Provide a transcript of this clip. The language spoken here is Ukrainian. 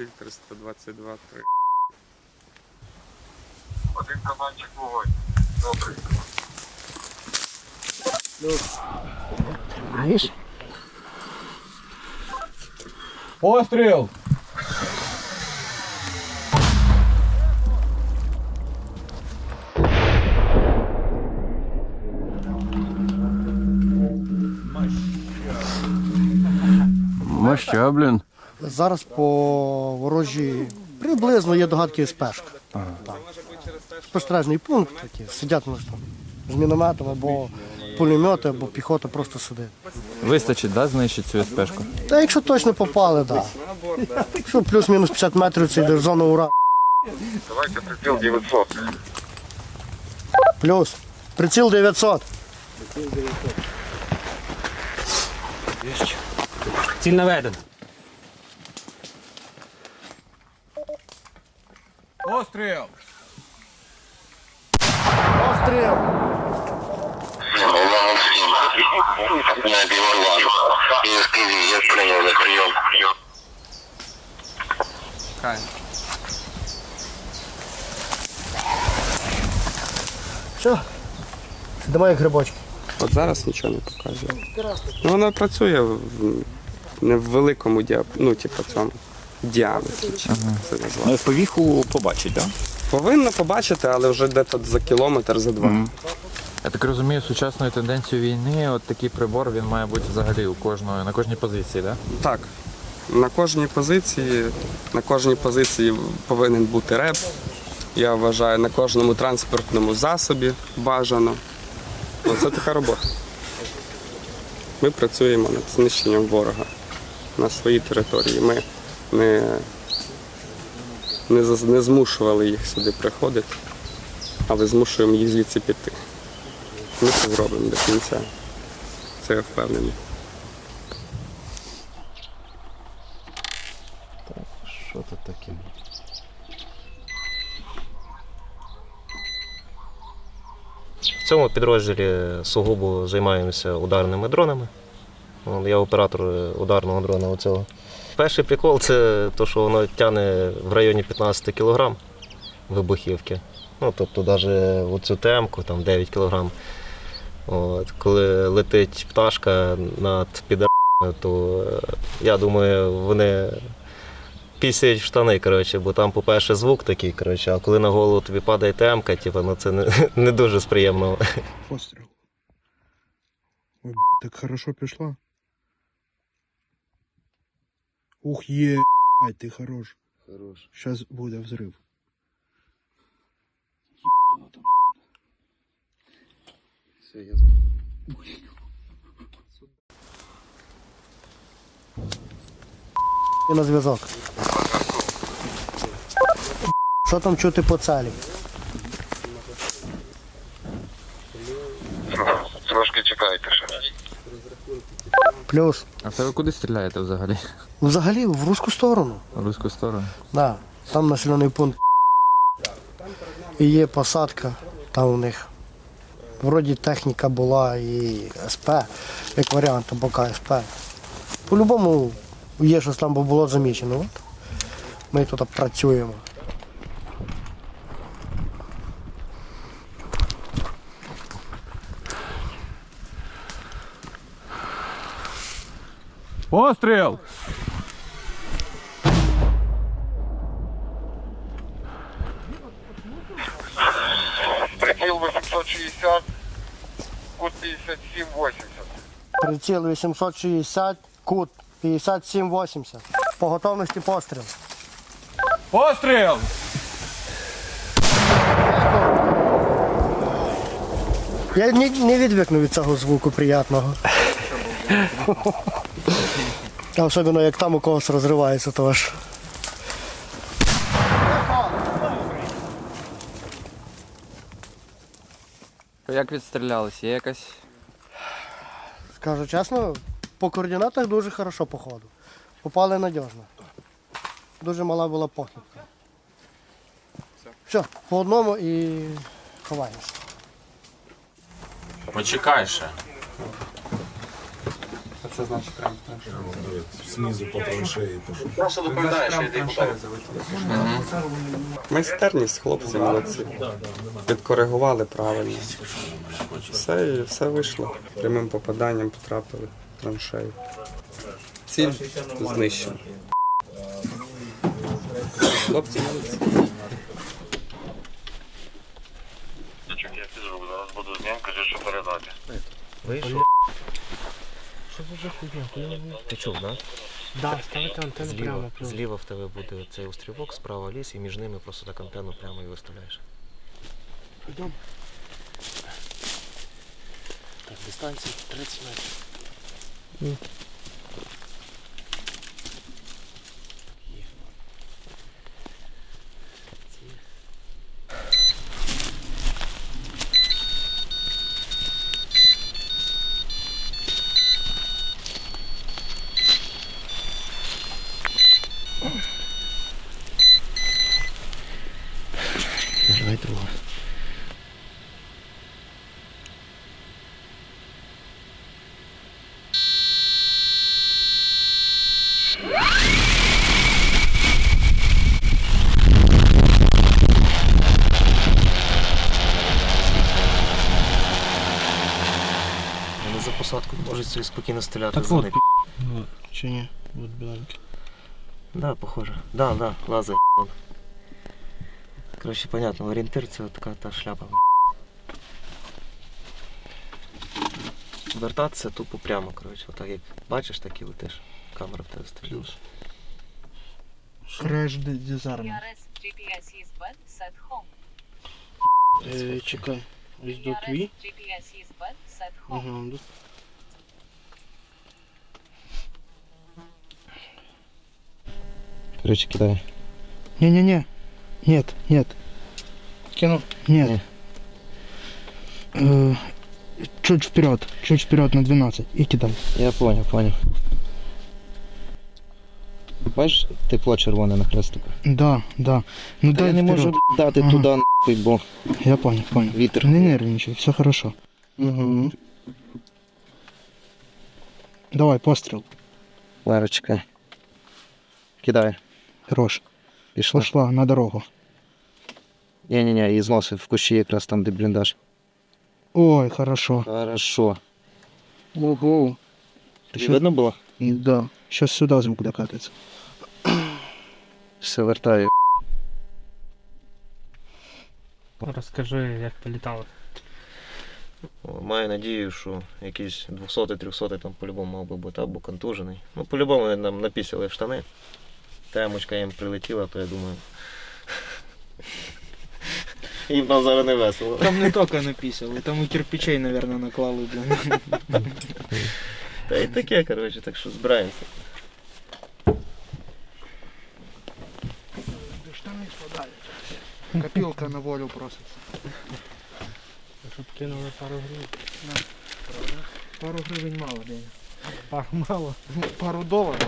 ціль 322 3. Один командчик вогонь. Добре. Знаєш? Постріл! Моща, блін. Зараз по ворожі приблизно є догадки спешка. Так. Спостережний пункт такий. Сидять може там з мінометом або пулемети, або піхота просто сидить. Вистачить, да, знищити цю спешку? Та якщо точно попали, так. Да. Якщо плюс-мінус 50 метрів це йде в зону ура. Давайте приціл 900. Плюс. Приціл 900. Ціль наведена. Постріл! Постріл. Улан На Белорлан. Из Киви я принял на прием. Хай. Все. Сидимо як грибочки. От зараз нічого не показує. Ну, воно працює в, не в великому діап... ну, типу, цьому діаметрі. чи як Це назвати. Повіху побачить, так? Повинна побачити, але вже десь за кілометр, за два. Я так розумію, сучасною тенденцією війни, от такий прибор він має бути взагалі у кожної, на кожній позиції, так? Так. На кожній позиції, на кожній позиції повинен бути реп. Я вважаю, на кожному транспортному засобі бажано. Оце така робота. Ми працюємо над знищенням ворога на своїй території. Ми не, не, не змушували їх сюди приходити, але змушуємо їх звідси піти. Ми це зробимо до кінця. Це я впевнений. Так, Що тут таке? В цьому підрозділі сугубо займаємося ударними дронами. Я оператор е, ударного дрона оцього. Перший прикол це те, що воно тягне в районі 15 кг вибухівки. Ну, тобто навіть оцю темку, там 9 кг. От, коли летить пташка над підарами, то е, я думаю, вони пісяють в штани, коротше, бо там, по-перше, звук такий, коротше, а коли на голову тобі падає темка, типу, ну це не, не дуже сприємно. Постріл. Ой, так хорошо пішла. Ух, є, б**, ти хорош. Хорош. Сейчас буде взрив. І на зв'язок. Що там чути по целі? Трошки чекайте ще. Плюс. А це ви куди стріляєте взагалі? Взагалі в руську сторону. В руську сторону? Да. Там населений пункт. І є посадка там у них. Вроді техніка була і СП, як варіант, або КСП. По-любому є щось там бо було замічено. От. Ми тут працюємо. Постріл! Приціл 860, кут 57-80. По готовності постріл. Постріл! Я не, не відвикну від цього звуку приятного. А Особливо як там у когось розривається, то аж. Як відстрілялись? Є якась. Скажу чесно, по координатах дуже хорошо по ходу. Попали надіжно. Дуже мала була похибка. Все, по одному і ховаємося. Почекай ще. Це значить прям траншею? Снизу по траншеї пошел. Просто доповідаєш, що йди Майстерність, хлопці, молодці. Підкоригували правильно. Все, і все вийшло. Прямим попаданням потрапили в траншею. Ціль знищена. Хлопці молодці. Я зараз буду з ним, кажи, що передати. Вийшов. Ти чув, да? Да, ставити антенну Зліва, зліва в тебе буде цей острівок, справа ліс, і між ними просто так антенну прямо і виставляєш. Йдемо. Так, дистанція 30 метрів. Нажимай другу. Вони за посадку можуть собі спокійно стріляти Так за от, них. Чи ні? От біленький. Да, похоже. Да, да, он. Коротше, понятно, орієнтир це така та шляпа. Вертатися тупо прямо, коротше, отак як бачиш, так і летиш. Камера в тебе стоїть. Плюс. Креш. Е, чекай. Ось до твій. GPS is bad, set home. Ага, Коротше, кидає. Не-не-не. Нет, нет. Кину? Нет. Э, чуть вперед, чуть вперед на 12 и кидай. Я понял, понял. Бачиш тепло червоне на хрестику? Да, да. Ну Та дай я не вперед. можу дати Ага. туди нахуй, бо Я понял, понял. вітер. Не нервничай, все хорошо. Угу. Давай, пострел. Ларочка. Кидає. Хорош. Пішла. Пошла на дорогу. Ні-ні-ні, її зносив в кущі якраз там, де бліндаж. Ой, хорошо. Хорошо. Ого. Тобі видно було? Да. Сейчас сюда звук докатится. Все вертаю. Розкажи, як політали. Маю надію, що якийсь 200-300 там по-любому мав би бути або контужений. Ну, по-любому нам напісили в штани. Темочка їм прилетіла, то я думаю. Їм там зараз не весело. Там не тільки написали, там і кирпичей, наверное, наклали, блин. Та й таке, коротше, так що збираємося. Штаны спадают. Копилка на волю просится. Щоб кинули пару гривень. Пару гривень мало, Деня. Пару мало. Пару доларів.